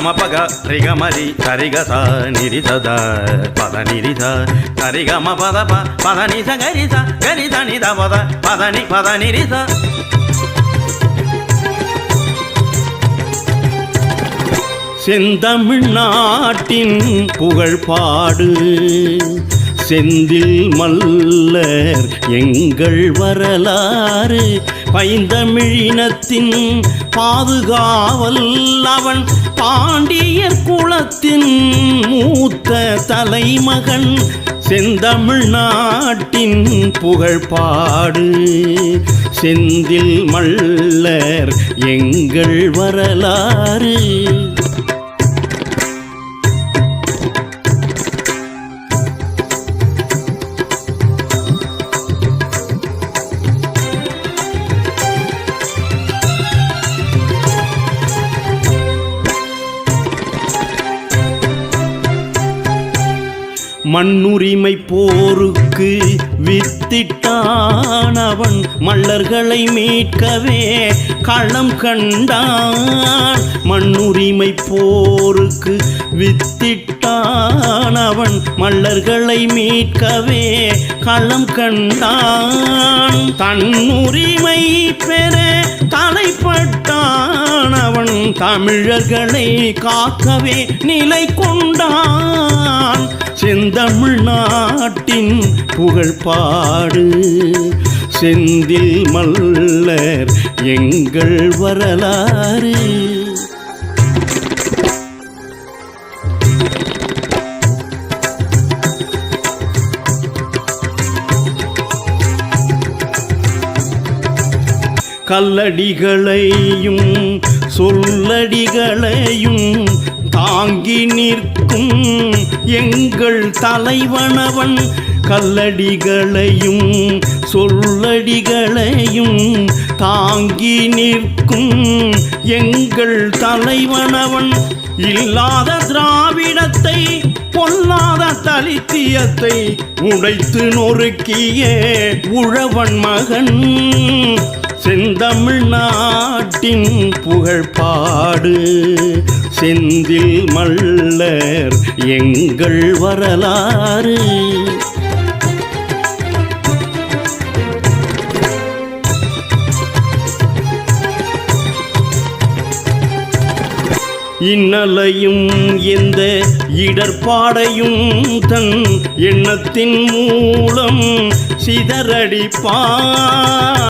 గమ పగ రిగ మరి సరిగ స నిరి సద పద నిరి స సరి గమ పద ప పద ని స గరి స గరి స ని ద పద పద ని పద నిరి స செந்தமிழ்நாட்டின் புகழ் பாடு செந்தில் மல்லர் எங்கள் வரலாறு பைந்தமிழினத்தின் பாதுகாவல் அவன் பாண்டியர் குலத்தின் மூத்த தலைமகன். செந்தமிழ்நாட்டின் நாட்டின் புகழ்பாடு செந்தில் மல்லர் எங்கள் வரலாறு மண்ணுரிமை போருக்கு வித்திட்டான் அவன். மல்லர்களை மீட்கவே களம் கண்டான். மண்ணுரிமை போருக்கு வித்திட்டான் அவன். மல்லர்களை மீட்கவே களம் கண்டான். தன்னுரிமை பெற தலைப்பட்டான் அவன். தமிழர்களை காக்கவே நிலை கொ கொண்டான் செந்தமிழ்நாட்டின் புகழ் பாடு செந்தில் மல்லர் எங்கள் வரலாறு. கல்லடிகளையும் சொல்லடிகளையும் தாங்கி நிற்கும் எங்கள் தலைவனவன் கல்லடிகளையும் சொல்லடிகளையும் தாங்கி நிற்கும் எங்கள் தலைவனவன் இல்லாத திராவிடத்தை பொல்லாத தலித்தியத்தை உடைத்து நொறுக்கிய உழவன் மகன் செந்தமிழ்நாட்டின் புகழ் பாடு செந்தில் மல்லர் எங்கள் வரலாறு. இன்னலையும் எந்த இடர்பாடையும் தன் எண்ணத்தின் மூலம் சிதறடிப்பா